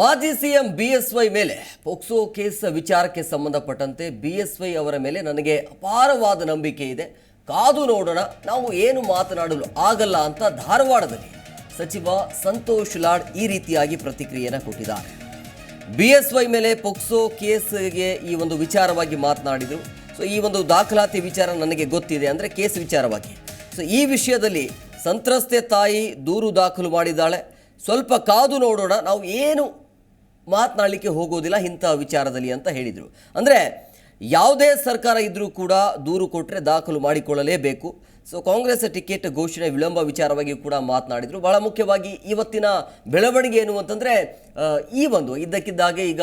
ಮಾಜಿ CM BSY ಮೇಲೆ POCSO case ವಿಚಾರಕ್ಕೆ ಸಂಬಂಧಪಟ್ಟಂತೆ ಬಿಎಸ್ವೈ ಅವರ ಮೇಲೆ ನನಗೆ ಅಪಾರವಾದ ನಂಬಿಕೆ ಇದೆ. ಕಾದು ನೋಡೋಣ, ನಾವು ಏನು ಮಾತನಾಡಲು ಆಗಲ್ಲ ಅಂತ ಧಾರವಾಡದಲ್ಲಿ ಸಚಿವ ಸಂತೋಷ್ ಲಾಡ್ ಈ ರೀತಿಯಾಗಿ ಪ್ರತಿಕ್ರಿಯೆಯನ್ನು ಕೊಟ್ಟಿದ್ದಾರೆ. ಬಿಎಸ್ವೈ ಮೇಲೆ ಪೋಕ್ಸೋ ಕೇಸ್ಗೆ ಈ ಒಂದು ವಿಚಾರವಾಗಿ ಮಾತನಾಡಿದರು. ಸೊ, ಈ ಒಂದು ದಾಖಲಾತಿ ವಿಚಾರ ನನಗೆ ಗೊತ್ತಿದೆ ಅಂದರೆ ಕೇಸ್ ವಿಚಾರವಾಗಿ. ಸೊ, ಈ ವಿಷಯದಲ್ಲಿ ಸಂತ್ರಸ್ತೆ ತಾಯಿ ದೂರು ದಾಖಲು ಮಾಡಿದ್ದಾಳೆ. ಸ್ವಲ್ಪ ಕಾದು ನೋಡೋಣ, ನಾವು ಏನು ಮಾತನಾಡಲಿಕ್ಕೆ ಹೋಗೋದಿಲ್ಲ ಇಂಥ ವಿಚಾರದಲ್ಲಿ ಅಂತ ಹೇಳಿದರು. ಅಂದರೆ ಯಾವುದೇ ಸರ್ಕಾರ ಇದ್ದರೂ ಕೂಡ ದೂರು ಕೊಟ್ಟರೆ ದಾಖಲು ಮಾಡಿಕೊಳ್ಳಲೇಬೇಕು. ಸೊ ಕಾಂಗ್ರೆಸ್ ಟಿಕೆಟ್ ಘೋಷಣೆ ವಿಳಂಬ ವಿಚಾರವಾಗಿ ಕೂಡ ಮಾತನಾಡಿದರು. ಬಹಳ ಮುಖ್ಯವಾಗಿ ಇವತ್ತಿನ ಬೆಳವಣಿಗೆ ಏನು ಅಂತಂದರೆ ಈ ಒಂದು ಇದ್ದಕ್ಕಿದ್ದಾಗೆ ಈಗ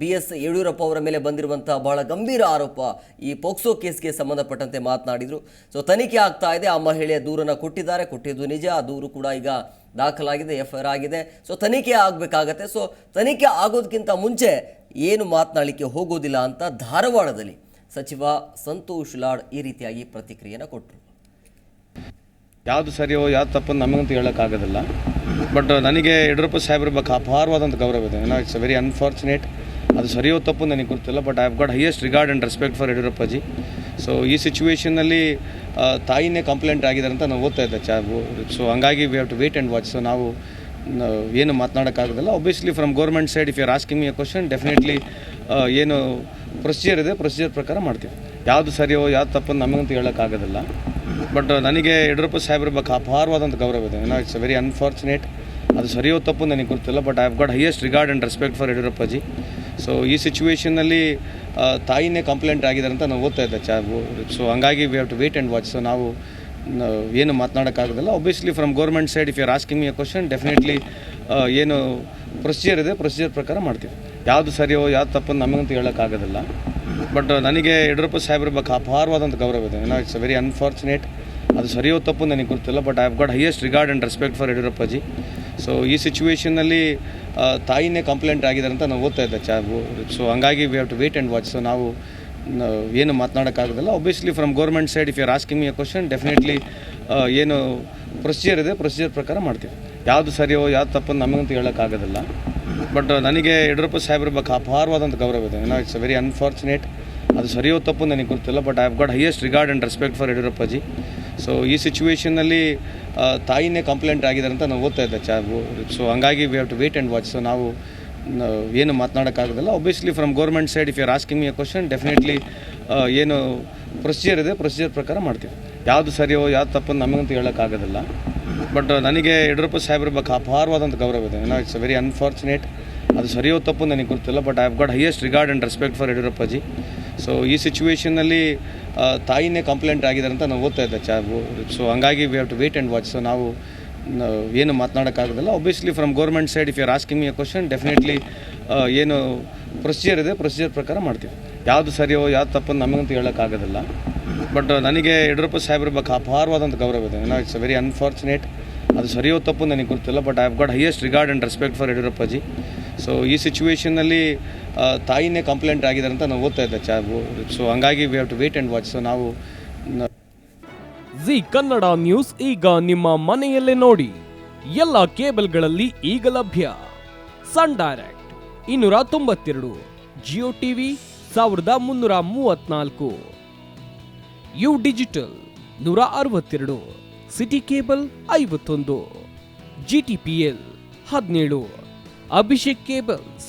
ಬಿ ಎಸ್ ಯಡಿಯೂರಪ್ಪ ಅವರ ಮೇಲೆ ಬಂದಿರುವಂಥ ಬಹಳ ಗಂಭೀರ ಆರೋಪ ಈ ಪೋಕ್ಸೋ ಕೇಸ್ಗೆ ಸಂಬಂಧಪಟ್ಟಂತೆ ಮಾತನಾಡಿದರು. ಸೊ ತನಿಖೆ ಆಗ್ತಾ ಇದೆ. ಆ ಮಹಿಳೆಯ ದೂರನ್ನು ಕೊಟ್ಟಿದ್ದಾರೆ. ಕೊಟ್ಟಿದ್ದು ನಿಜ. ಆ ದೂರು ಕೂಡ ಈಗ ದಾಖಲಾಗಿದೆ ಎಫ್ ಐ ಆರ್ ಆಗಿದೆ. ಸೊ ತನಿಖೆ ಆಗಬೇಕಾಗತ್ತೆ. ಸೊ ತನಿಖೆ ಆಗೋದಕ್ಕಿಂತ ಮುಂಚೆ ಏನು ಮಾತನಾಡಲಿಕ್ಕೆ ಹೋಗೋದಿಲ್ಲ ಅಂತ ಧಾರವಾಡದಲ್ಲಿ ಸಚಿವ ಸಂತೋಷ್ ಲಾಡ್ ಈ ರೀತಿಯಾಗಿ ಪ್ರತಿಕ್ರಿಯೆಯನ್ನು ಕೊಟ್ಟರು. ಯಾವುದು ಸರಿಯೋ, ಯಾವ್ದು ತಪ್ಪು ನಮಗಂತೂ ಹೇಳೋಕ್ಕಾಗೋದಿಲ್ಲ. ಬಟ್ ನನಗೆ ಯಡಿಯೂರಪ್ಪ ಸಾಹೇಬ್ರ ಬಗ್ಗೆ ಅಪಾರವಾದಂಥ ಗೌರವ ಇದೆ. ಇಟ್ಸ್ ವೆರಿ ಅನ್ಫಾರ್ಚುನೇಟ್ ಅದು ಸರಿಯೋ ತಪ್ಪು ನನಗೆ ಗೊತ್ತಿಲ್ಲ but I have got highest regard and respect for Yediyurappaji. So ಈ ಸಿಚುವೇಷನಲ್ಲಿ ತಾಯಿನೇ ಕಂಪ್ಲೇಂಟ್ ಆಗಿದೆ ಅಂತ ನಾವು ಓದ್ತಾ ಇದ್ದೆ. ಚಾ ಸೊ ಹಂಗಾಗಿ we have to wait and watch so ನಾವು ನಾವು ಏನು ಮಾತನಾಡೋಕ್ಕಾಗೋದಿಲ್ಲ. Obviously from government side if you are asking me a question definitely ಏನು ಪ್ರೊಸೀಜರ್ ಇದೆ ಪ್ರೊಸೀಜರ್ ಪ್ರಕಾರ ಮಾಡ್ತೀವಿ. ಯಾವುದು ಸರಿಯೋ, ಯಾವ್ದು ತಪ್ಪು ನಮಗಂತ ಹೇಳೋಕ್ಕಾಗೋದಿಲ್ಲ. ಬಟ್ ನನಗೆ ಯಡಿಯೂರಪ್ಪ ಸಾಹೇಬ್ರ ಬಗ್ಗೆ ಅಪಾರವಾದಂಥ ಗೌರವ ಇದೆ. ಇಟ್ಸ್ ವೆರಿ ಅನ್ಫಾರ್ಚುನೇಟ್ ಅದು ಸರಿಯೋ ತಪ್ಪು ನನಗೆ ಗೊತ್ತಿಲ್ಲ but I have got highest regard and respect for Yediyurappaji. So ಈ ಸಿಚುವೇಷನಲ್ಲಿ ತಾಯಿನೇ ಕಂಪ್ಲೇಂಟ್ ಆಗಿದೆ ಅಂತ ನಾವು ಓದ್ತಾ ಇದ್ದೆ. ಚಾ ಸೊ ಹಂಗಾಗಿ we have to wait and watch so ನಾವು ಏನು ಮಾತನಾಡೋಕ್ಕಾಗೋದಿಲ್ಲ. Obviously from government side if you're asking me a question definitely ಏನು ಪ್ರೊಸೀಜರ್ ಇದೆ ಪ್ರೊಸೀಜರ್ ಪ್ರಕಾರ ಮಾಡ್ತೀವಿ. ಯಾವುದು ಸರಿಯೋ, ಯಾವ್ದು ತಪ್ಪು ನಮಗಂತ ಹೇಳೋಕ್ಕಾಗೋದಿಲ್ಲ. ಬಟ್ ನನಗೆ ಯಡಿಯೂರಪ್ಪ ಸಾಹೇಬ್ರ ಬಗ್ಗೆ ಅಪಾರವಾದಂಥ ಗೌರವ ಇದೆ. ಇಟ್ಸ್ ವೆರಿ ಅನ್ಫಾರ್ಚುನೇಟ್ ಅದು ಸರಿಯೋ, ತಪ್ಪು ನನಗೆ ಗೊತ್ತಿಲ್ಲ but I have got highest regard and respect for Yediyurappaji. So ಈ ಸಿಚುವೇಷನ್ನಲ್ಲಿ ತಾಯಿನೇ ಕಂಪ್ಲೇಂಟ್ ಆಗಿದ್ದಾರೆ ಅಂತ ನಾವು ಓದ್ತಾ ಇದ್ದೆ. ಚಾಬು ಸೊ ಹಂಗಾಗಿ we have to wait and watch so ನಾವು ಏನು ಮಾತನಾಡೋಕ್ಕಾಗೋದಿಲ್ಲ. Obviously from government side if you're asking me a question definitely ಏನು ಪ್ರೊಸೀಜರ್ ಇದೆ ಪ್ರೊಸೀಜರ್ ಪ್ರಕಾರ ಮಾಡ್ತೀವಿ. ಯಾವುದು ಸರಿಯೋ, ಯಾವ್ದು ತಪ್ಪು ನಮಗಂತ ಹೇಳೋಕ್ಕಾಗೋದಿಲ್ಲ. ಬಟ್ ನನಗೆ ಯಡಿಯೂರಪ್ಪ ಸಾಹೇಬ್ರ ಬಗ್ಗೆ ಅಪಾರವಾದಂಥ ಗೌರವ ಇದೆ. ಇಟ್ಸ್ ವೆರಿ ಅನ್ಫಾರ್ಚುನೇಟ್ ಅದು ಸರಿಯೋ ತಪ್ಪು ನನಗೆ ಗೊತ್ತಿಲ್ಲ but I have got highest regard and respect for Yediyurappaji. So ಈ ಸಿಚುವೇಷನಲ್ಲಿ ತಾಯಿನೇ ಕಂಪ್ಲೇಂಟ್ ಆಗಿದೆ ಅಂತ ನಾವು ಓದ್ತಾ ಇದ್ದೆ ಚಾ ಸೊ ಹಂಗಾಗಿ we have to wait and watch so ನಾವು ನಾವು ಏನು ಮಾತನಾಡೋಕ್ಕಾಗೋದಿಲ್ಲ. Obviously from government side if you are asking me a question definitely ಏನು ಪ್ರೊಸೀಜರ್ ಇದೆ ಪ್ರೊಸೀಜರ್ ಪ್ರಕಾರ ಮಾಡ್ತೀವಿ. ಯಾವುದು ಸರಿಯೋ, ಯಾವ್ದು ತಪ್ಪು ನಮಗಂತ ಹೇಳೋಕ್ಕಾಗೋದಿಲ್ಲ. ಬಟ್ ನನಗೆ ಯಡಿಯೂರಪ್ಪ ಸಾಹೇಬ್ರ ಬಗ್ಗೆ ಅಪಾರವಾದಂಥ ಗೌರವ ಇದೆ. ಇಟ್ಸ್ ವೆರಿ ಅನ್ಫಾರ್ಚುನೇಟ್ ಅದು ಸರಿಯೋ ತಪ್ಪು ನನಗೆ ಗೊತ್ತಿಲ್ಲ but I have got highest regard and respect for Yediyurappaji. So ಈ ಸಿಚುವೇಷನಲ್ಲಿ ತಾಯಿನೇ ಕಂಪ್ಲೇಂಟ್ ಆಗಿದೆ ಅಂತ ನಾವು ಓದ್ತಾ ಇದ್ದೆ. ಚಾ ಸೊ ಹಂಗಾಗಿ we have to wait and watch so ನಾವು ಏನು ಮಾತನಾಡೋಕ್ಕಾಗೋದಿಲ್ಲ. Obviously from government side if you're asking me a question definitely ಏನು ಪ್ರೊಸೀಜರ್ ಇದೆ ಪ್ರೊಸೀಜರ್ ಪ್ರಕಾರ ಮಾಡ್ತೀವಿ. ಯಾವುದು ಸರಿಯೋ, ಯಾವ್ದು ತಪ್ಪು ನಮಗಂತೂ ಹೇಳೋಕ್ಕಾಗೋದಿಲ್ಲ. ಬಟ್ ನನಗೆ ಯಡಿಯೂರಪ್ಪ ಸಾಹೇಬ್ರ ಬಗ್ಗೆ ಅಪಾರವಾದಂಥ ಗೌರವ ಇದೆ. ಇಟ್ಸ್ ವೆರಿ ಅನ್ಫಾರ್ಚುನೇಟ್ ಅದು ಸರಿಯೋ, ತಪ್ಪು ನನಗೆ ಗೊತ್ತಿಲ್ಲ but I have got highest regard and respect for Yediyurappaji. So ಈ ಸಿಚುವೇಷನ್ನಲ್ಲಿ ತಾಯಿನೇ ಕಂಪ್ಲೇಂಟ್ ಆಗಿದೆ ಅಂತ ನಾವು ಓದ್ತಾ ಇದ್ದೆ. ಚಾಬು ಸೊ ಹಂಗಾಗಿ we have to wait and watch so ನಾವು ಜಿ ಕನ್ನಡ ನ್ಯೂಸ್ ಈಗ ನಿಮ್ಮ ಮನೆಯಲ್ಲೇ ನೋಡಿ. ಎಲ್ಲ ಕೇಬಲ್ಗಳಲ್ಲಿ ಈಗ ಲಭ್ಯ. ಸನ್ ಡೈರೆಕ್ಟ್ ಇನ್ನೂರ ತೊಂಬತ್ತೆರಡು, ಜಿಯೋ ಟಿವಿ ಸಾವಿರದ ಮುನ್ನೂರ ಮೂವತ್ನಾಲ್ಕು. ಯು ಡಿಜಿಟಲ್ ನೂರ ಅರವತ್ತೆರಡು, ಸಿಟಿ ಕೇಬಲ್ ಐವತ್ತೊಂದು ಜಿ ಟಿ ಪಿ ಎಲ್ ಹದಿನೇಳು, ಅಭಿಷೇಕ್ ಕೇಬಲ್ಸ್